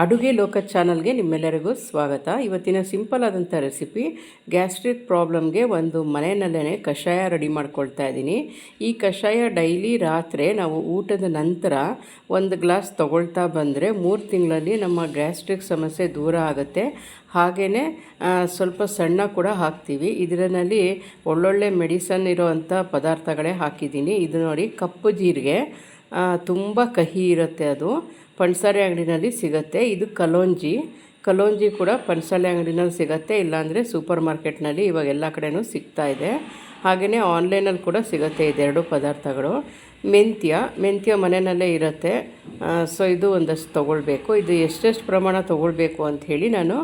ಅಡುಗೆ ಲೋಕ ಚಾನಲ್ಗೆ ನಿಮ್ಮೆಲ್ಲರಿಗೂ ಸ್ವಾಗತ. ಇವತ್ತಿನ ಸಿಂಪಲ್ ಆದಂಥ ರೆಸಿಪಿ ಗ್ಯಾಸ್ಟ್ರಿಕ್ ಪ್ರಾಬ್ಲಮ್ಗೆ ಒಂದು ಮನೆಯಲ್ಲೇ ಕಷಾಯ ರೆಡಿ ಮಾಡ್ಕೊಳ್ತಾ ಇದ್ದೀನಿ. ಈ ಕಷಾಯ ಡೈಲಿ ರಾತ್ರಿ ನಾವು ಊಟದ ನಂತರ ಒಂದು ಗ್ಲಾಸ್ ತಗೊಳ್ತಾ ಬಂದರೆ ಮೂರು ತಿಂಗಳಲ್ಲಿ ನಮ್ಮ ಗ್ಯಾಸ್ಟ್ರಿಕ್ ಸಮಸ್ಯೆ ದೂರ ಆಗುತ್ತೆ. ಹಾಗೇ ಸ್ವಲ್ಪ ಸಣ್ಣ ಕೂಡ ಹಾಕ್ತೀವಿ. ಇದರಲ್ಲಿ ಒಳ್ಳೊಳ್ಳೆ ಮೆಡಿಸನ್ ಇರೋವಂಥ ಪದಾರ್ಥಗಳೇ ಹಾಕಿದ್ದೀನಿ. ಇದು ನೋಡಿ ಕಪ್ಪು ಜೀರಿಗೆ ತುಂಬ ಕಹಿ ಇರುತ್ತೆ ಅದು. ಪಣಸಾರೆ ಅಂಗಡಿನಲ್ಲಿ ಸಿಗುತ್ತೆ. ಇದು ಕಲೋಂಜಿ. ಕಲೋಂಜಿ ಕೂಡ ಪಣಸಾಲೆ ಅಂಗಡಿನಲ್ಲಿ ಸಿಗುತ್ತೆ. ಇಲ್ಲಾಂದರೆ ಸೂಪರ್ ಮಾರ್ಕೆಟ್ನಲ್ಲಿ ಇವಾಗ ಎಲ್ಲ ಕಡೆಯೂ ಸಿಗ್ತಾ ಇದೆ. ಹಾಗೆಯೇ ಆನ್ಲೈನಲ್ಲಿ ಕೂಡ ಸಿಗುತ್ತೆ ಇದೆರಡು ಪದಾರ್ಥಗಳು. ಮೆಂತ್ಯ. ಮೆಂತ್ಯ ಮನೆಯಲ್ಲೇ ಇರುತ್ತೆ. ಸೊ ಇದು ಒಂದಷ್ಟು ತೊಗೊಳ್ಬೇಕು. ಇದು ಎಷ್ಟೆಷ್ಟು ಪ್ರಮಾಣ ತೊಗೊಳ್ಬೇಕು ಹೇಳಿ ನಾನು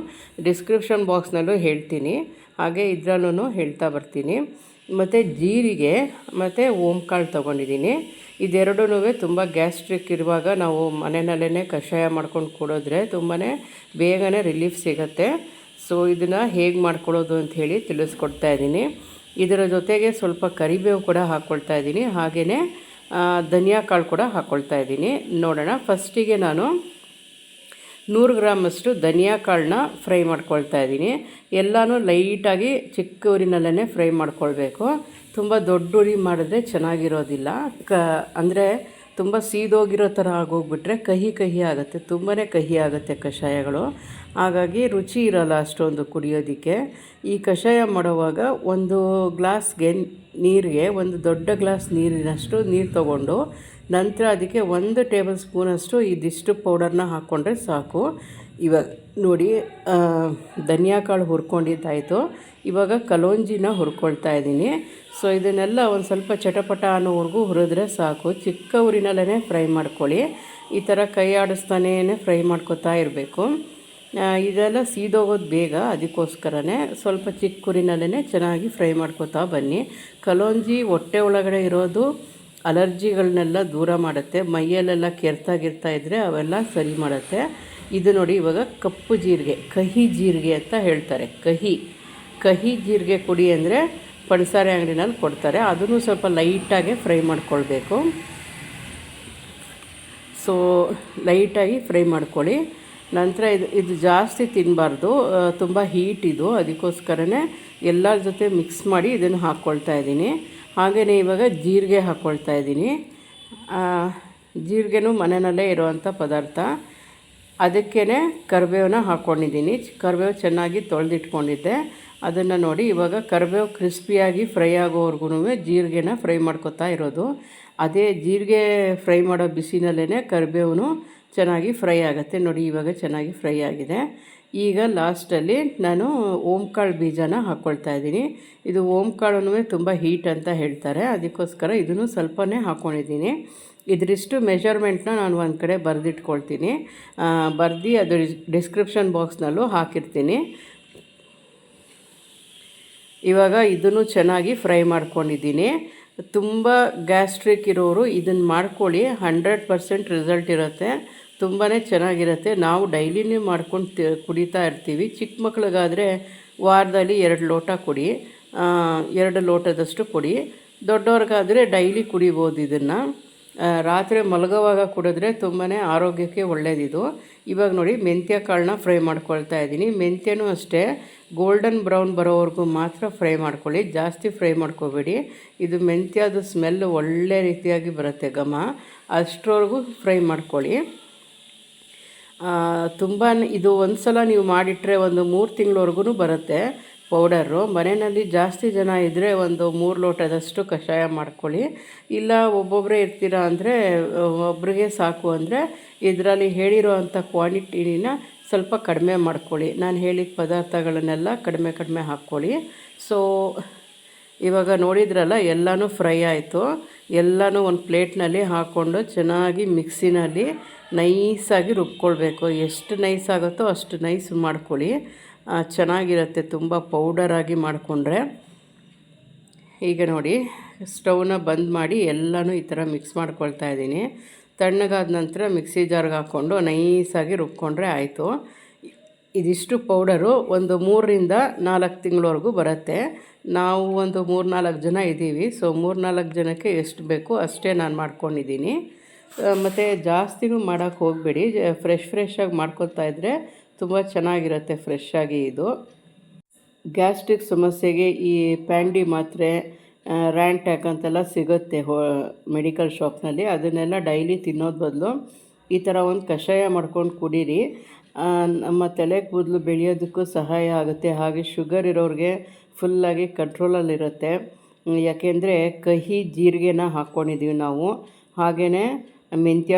ಡಿಸ್ಕ್ರಿಪ್ಷನ್ ಬಾಕ್ಸ್ನಲ್ಲೂ ಹೇಳ್ತೀನಿ. ಹಾಗೆ ಇದರಲ್ಲೂ ಹೇಳ್ತಾ ಬರ್ತೀನಿ. ಮತ್ತು ಜೀರಿಗೆ, ಮತ್ತು ಓಂಕಾಳು ತೊಗೊಂಡಿದ್ದೀನಿ. ಇದೆರಡೂ ತುಂಬ ಗ್ಯಾಸ್ಟ್ರಿಕ್ ಇರುವಾಗ ನಾವು ಮನೆಯಲ್ಲೇ ಕಷಾಯ ಮಾಡ್ಕೊಂಡು ಕೊಡೋದ್ರೆ ತುಂಬಾ ಬೇಗನೆ ರಿಲೀಫ್ ಸಿಗುತ್ತೆ. ಸೊ, ಇದನ್ನು ಹೇಗೆ ಮಾಡ್ಕೊಳ್ಳೋದು ಅಂತ ಹೇಳಿ ತಿಳಿಸ್ಕೊಡ್ತಾ ಇದ್ದೀನಿ. ಇದರ ಜೊತೆಗೆ ಸ್ವಲ್ಪ ಕರಿಬೇವು ಕೂಡ ಹಾಕ್ಕೊಳ್ತಾ ಇದ್ದೀನಿ. ಹಾಗೆಯೇ ಧನಿಯಾ ಕಾಳು ಕೂಡ ಹಾಕ್ಕೊಳ್ತಾ ಇದ್ದೀನಿ. ನೋಡೋಣ, ಫಸ್ಟಿಗೆ ನಾನು ನೂರು ಗ್ರಾಮಷ್ಟು ಧನಿಯಾ ಕಾಳನ್ನ ಫ್ರೈ ಮಾಡ್ಕೊಳ್ತಾ ಇದ್ದೀನಿ. ಎಲ್ಲನೂ ಲೈಟಾಗಿ ಚಿಕ್ಕ ಉರಿನಲ್ಲೇ ಫ್ರೈ ಮಾಡ್ಕೊಳ್ಬೇಕು. ತುಂಬ ದೊಡ್ಡ ಉರಿ ಮಾಡಿದ್ರೆ ಚೆನ್ನಾಗಿರೋದಿಲ್ಲ. ಕ, ಅಂದರೆ ತುಂಬ ಸೀದೋಗಿರೋ ಥರ ಆಗೋಗ್ಬಿಟ್ರೆ ಕಹಿ ಕಹಿ ಆಗುತ್ತೆ. ತುಂಬಾ ಕಹಿ ಆಗುತ್ತೆ ಕಷಾಯಗಳು. ಹಾಗಾಗಿ ರುಚಿ ಇರೋಲ್ಲ ಅಷ್ಟೊಂದು ಕುಡಿಯೋದಕ್ಕೆ. ಈ ಕಷಾಯ ಮಾಡುವಾಗ ಒಂದು ಗ್ಲಾಸ್ಗೆ ನೀರಿಗೆ, ಒಂದು ದೊಡ್ಡ ಗ್ಲಾಸ್ ನೀರಿನಷ್ಟು ನೀರು ತಗೊಂಡು ನಂತರ ಅದಕ್ಕೆ ಒಂದು ಟೇಬಲ್ ಸ್ಪೂನಷ್ಟು ಇದಿಷ್ಟು ಪೌಡರ್ನ ಹಾಕ್ಕೊಂಡ್ರೆ ಸಾಕು. ಇವಾಗ ನೋಡಿ ಧನಿಯಾ ಕಾಳು ಹುರ್ಕೊಂಡಿದ್ದಾಯಿತು. ಇವಾಗ ಕಲೋಂಜಿನ ಹುರ್ಕೊಳ್ತಾ ಇದ್ದೀನಿ. ಸೊ ಇದನ್ನೆಲ್ಲ ಒಂದು ಸ್ವಲ್ಪ ಚಟಪಟ ಅನ್ನೋವರೆಗೂ ಹುರಿದ್ರೆ ಸಾಕು. ಚಿಕ್ಕ ಊರಿನಲ್ಲೇ ಫ್ರೈ ಮಾಡ್ಕೊಳ್ಳಿ. ಈ ಥರ ಕೈ ಆಡಿಸ್ತಾನೇ ಫ್ರೈ ಮಾಡ್ಕೊತಾ ಇರಬೇಕು. ಇದೆಲ್ಲ ಸೀದೋಗೋದು ಬೇಗ, ಅದಕ್ಕೋಸ್ಕರನೇ ಸ್ವಲ್ಪ ಚಿಕ್ಕ ಊರಿನಲ್ಲೇ ಚೆನ್ನಾಗಿ ಫ್ರೈ ಮಾಡ್ಕೊತಾ ಬನ್ನಿ. ಕಲೋಂಜಿ, ಹೊಟ್ಟೆ ಒಳಗಡೆ ಇರೋದು ಅಲರ್ಜಿಗಳನ್ನೆಲ್ಲ ದೂರ ಮಾಡುತ್ತೆ. ಮೈಯಲ್ಲೆಲ್ಲ ಕೆರ್ತಾಗಿರ್ತಾ ಇದ್ದರೆ ಅವೆಲ್ಲ ಸರಿ ಮಾಡುತ್ತೆ. ಇದು ನೋಡಿ ಇವಾಗ ಕಪ್ಪು ಜೀರಿಗೆ, ಕಹಿ ಜೀರಿಗೆ ಅಂತ ಹೇಳ್ತಾರೆ. ಕಹಿ ಕಹಿ ಜೀರಿಗೆ ಕುಡಿ ಅಂದರೆ ಪಣಸಾರೆ ಅಂಗಡಿನಲ್ಲಿ ಕೊಡ್ತಾರೆ. ಅದನ್ನು ಸ್ವಲ್ಪ ಲೈಟಾಗೆ ಫ್ರೈ ಮಾಡ್ಕೊಳ್ಬೇಕು. ಸೊ ಲೈಟಾಗಿ ಫ್ರೈ ಮಾಡ್ಕೊಳ್ಳಿ. ನಂತರ ಇದು ಇದು ಜಾಸ್ತಿ ತಿನ್ನಬಾರ್ದು ತುಂಬ ಹೀಟ್ ಇದು. ಅದಕ್ಕೋಸ್ಕರನೇ ಎಲ್ಲರ ಜೊತೆ ಮಿಕ್ಸ್ ಮಾಡಿ ಇದನ್ನು ಹಾಕ್ಕೊಳ್ತಾ ಇದ್ದೀನಿ. ಹಾಗೆಯೇ ಇವಾಗ ಜೀರಿಗೆ ಹಾಕ್ಕೊಳ್ತಾ ಇದ್ದೀನಿ. ಜೀರಿಗೆನೂ ಮನೆಯಲ್ಲೇ ಇರುವಂಥ ಪದಾರ್ಥ. ಅದಕ್ಕೇ ಕರಿಬೇವನ್ನ ಹಾಕ್ಕೊಂಡಿದ್ದೀನಿ ಕರಿಬೇವು ಚೆನ್ನಾಗಿ ತೊಳೆದಿಟ್ಕೊಂಡಿದ್ದೆ. ಅದನ್ನು ನೋಡಿ ಇವಾಗ ಕರಿಬೇವು ಕ್ರಿಸ್ಪಿಯಾಗಿ ಫ್ರೈ ಆಗೋವರೆಗೂ ಜೀರಿಗೆನ ಫ್ರೈ ಮಾಡ್ಕೊತಾ ಇರೋದು. ಅದೇ ಜೀರಿಗೆ ಫ್ರೈ ಮಾಡೋ ಬಿಸಿನಲ್ಲೇ ಕರಿಬೇವು ಚೆನ್ನಾಗಿ ಫ್ರೈ ಆಗುತ್ತೆ. ನೋಡಿ ಇವಾಗ ಚೆನ್ನಾಗಿ ಫ್ರೈ ಆಗಿದೆ. ಈಗ ಲಾಸ್ಟಲ್ಲಿ ನಾನು ಓಂಕಾಳು ಬೀಜನ ಹಾಕ್ಕೊಳ್ತಾ ಇದ್ದೀನಿ. ಇದು ಓಂಕಾಳು ತುಂಬ ಹೀಟ್ ಅಂತ ಹೇಳ್ತಾರೆ. ಅದಕ್ಕೋಸ್ಕರ ಇದನ್ನು ಸ್ವಲ್ಪನೇ ಹಾಕ್ಕೊಂಡಿದ್ದೀನಿ ಇದರಿಷ್ಟು ಮೆಷರ್ಮೆಂಟ್ನ ನಾನು ಒಂದು ಕಡೆ ಬರೆದಿಟ್ಕೊಳ್ತೀನಿ. ಬರೆದು ಅದು ಡಿಸ್ಕ್ರಿಪ್ಷನ್ ಬಾಕ್ಸ್ನಲ್ಲೂ ಹಾಕಿರ್ತೀನಿ. ಇವಾಗ ಇದನ್ನು ಚೆನ್ನಾಗಿ ಫ್ರೈ ಮಾಡ್ಕೊಂಡಿದ್ದೀನಿ. ತುಂಬ ಗ್ಯಾಸ್ಟ್ರಿಕ್ ಇರೋರು ಇದನ್ನು ಮಾಡ್ಕೊಳ್ಳಿ. ಹಂಡ್ರೆಡ್ ಪರ್ಸೆಂಟ್ ರಿಸಲ್ಟ್ ಇರುತ್ತೆ. ತುಂಬಾ ಚೆನ್ನಾಗಿರುತ್ತೆ. ನಾವು ಡೈಲಿನೇ ಮಾಡ್ಕೊಂಡು ಕುಡಿತಾ ಇರ್ತೀವಿ. ಚಿಕ್ಕ ಮಕ್ಳಿಗಾದರೆ ವಾರದಲ್ಲಿ ಎರಡು ಲೋಟ ಕುಡಿ ಎರಡು ಲೋಟದಷ್ಟು ಕುಡಿ. ದೊಡ್ಡವ್ರಿಗಾದರೆ ಡೈಲಿ ಕುಡಿಬೋದು ಇದನ್ನು. ರಾತ್ರಿ ಮಲಗೋವಾಗ ಕುಡಿದ್ರೆ ತುಂಬಾ ಆರೋಗ್ಯಕ್ಕೆ ಒಳ್ಳೇದಿದು. ಇವಾಗ ನೋಡಿ, ಮೆಂತ್ಯ ಕಾಳನ್ನ ಫ್ರೈ ಮಾಡ್ಕೊಳ್ತಾ ಇದ್ದೀನಿ. ಮೆಂತ್ಯನೂ ಅಷ್ಟೇ. ಗೋಲ್ಡನ್ ಬ್ರೌನ್ ಬರೋವರೆಗೂ ಮಾತ್ರ ಫ್ರೈ ಮಾಡ್ಕೊಳ್ಳಿ. ಜಾಸ್ತಿ ಫ್ರೈ ಮಾಡ್ಕೋಬೇಡಿ. ಇದು ಮೆಂತ್ಯದು ಸ್ಮೆಲ್ ಒಳ್ಳೆ ರೀತಿಯಾಗಿ ಬರುತ್ತೆ ಘಮ. ಅಷ್ಟರವರೆಗೂ ಫ್ರೈ ಮಾಡ್ಕೊಳ್ಳಿ. ತುಂಬ ಇದು ಒಂದು ಸಲ ನೀವು ಮಾಡಿಟ್ರೆ ಒಂದು ಮೂರು ತಿಂಗಳವರೆಗೂ ಬರುತ್ತೆ ಪೌಡರು. ಮನೆಯಲ್ಲಿ ಜಾಸ್ತಿ ಜನ ಇದ್ದರೆ ಒಂದು ಮೂರು ಲೋಟದಷ್ಟು ಕಷಾಯ ಮಾಡ್ಕೊಳ್ಳಿ. ಇಲ್ಲ ಒಬ್ಬೊಬ್ಬರೇ ಇರ್ತೀರ ಅಂದರೆ ಒಬ್ಬರಿಗೆ ಸಾಕು ಅಂದರೆ ಇದರಲ್ಲಿ ಹೇಳಿರೋ ಅಂಥ ಕ್ವಾಂಟಿಟಿನ ಸ್ವಲ್ಪ ಕಡಿಮೆ ಮಾಡ್ಕೊಳ್ಳಿ. ನಾನು ಹೇಳಿದ ಪದಾರ್ಥಗಳನ್ನೆಲ್ಲ ಕಡಿಮೆ ಕಡಿಮೆ ಹಾಕ್ಕೊಳ್ಳಿ. ಸೊ ಇವಾಗ ನೋಡಿದ್ರಲ್ಲ, ಎಲ್ಲನೂ ಫ್ರೈ ಆಯಿತು. ಎಲ್ಲನೂ ಒಂದು ಪ್ಲೇಟ್ನಲ್ಲಿ ಹಾಕ್ಕೊಂಡು ಚೆನ್ನಾಗಿ ಮಿಕ್ಸಿನಲ್ಲಿ ನೈಸಾಗಿ ರುಬ್ಕೊಳ್ಬೇಕು. ಎಷ್ಟು ನೈಸ್ ಆಗುತ್ತೋ ಅಷ್ಟು ನೈಸ್ ಮಾಡ್ಕೊಳ್ಳಿ. ಚೆನ್ನಾಗಿರುತ್ತೆ. ತುಂಬ ಪೌಡರಾಗಿ ಮಾಡಿಕೊಂಡ್ರೆ. ಈಗ ನೋಡಿ, ಸ್ಟವ್ನ ಬಂದ್ ಮಾಡಿ ಎಲ್ಲನೂ ಈ ಥರ ಮಿಕ್ಸ್ ಮಾಡ್ಕೊಳ್ತಾ ಇದ್ದೀನಿ. ತಣ್ಣಗಾದ ನಂತರ ಮಿಕ್ಸಿ ಜಾರ್ಗೆ ಹಾಕ್ಕೊಂಡು ನೈಸಾಗಿ ರುಬ್ಕೊಂಡ್ರೆ ಆಯಿತು. ಇದಿಷ್ಟು ಪೌಡರು ಒಂದು ಮೂರರಿಂದ ನಾಲ್ಕು ತಿಂಗಳವರೆಗೂ ಬರುತ್ತೆ. ನಾವು ಒಂದು ಮೂರು ನಾಲ್ಕು ಜನ ಇದ್ದೀವಿ. ಸೊ ಮೂರು ನಾಲ್ಕು ಜನಕ್ಕೆ ಎಷ್ಟು ಬೇಕು ಅಷ್ಟೇ ನಾನು ಮಾಡ್ಕೊಂಡಿದ್ದೀನಿ. ಮತ್ತು ಜಾಸ್ತಿನೂ ಮಾಡೋಕ್ಕೆ ಹೋಗಬೇಡಿ. ಫ್ರೆಶ್ ಫ್ರೆಶ್ಶಾಗಿ ಮಾಡ್ಕೊತಾ ಇದ್ದರೆ ತುಂಬ ಚೆನ್ನಾಗಿರುತ್ತೆ ಫ್ರೆಶ್ ಆಗಿ ಇದು. ಗ್ಯಾಸ್ಟ್ರಿಕ್ ಸಮಸ್ಯೆಗೆ ಈ ಪ್ಯಾಂಡಿ ಮಾತ್ರೆ ರ್ಯಾಂಟ್ಯಾಕ್ ಅಂತೆಲ್ಲ ಸಿಗುತ್ತೆ ಹೋ, ಮೆಡಿಕಲ್ ಶಾಪ್ನಲ್ಲಿ. ಅದನ್ನೆಲ್ಲ ಡೈಲಿ ತಿನ್ನೋದು ಬದಲು ಈ ಥರ ಒಂದು ಕಷಾಯ ಮಾಡ್ಕೊಂಡು ಕುಡೀರಿ. ನಮ್ಮ ತಲೆ ಕೂದಲು ಬೆಳೆಯೋದಕ್ಕೂ ಸಹಾಯ ಆಗುತ್ತೆ. ಹಾಗೆ ಶುಗರ್ ಇರೋರಿಗೆ ಫುಲ್ಲಾಗಿ ಕಂಟ್ರೋಲಲ್ಲಿರುತ್ತೆ ಯಾಕೆಂದರೆ ಕಹಿ ಜೀರಿಗೆನ ಹಾಕ್ಕೊಂಡಿದ್ದೀವಿ ನಾವು. ಹಾಗೆಯೇ ಮೆಂತ್ಯ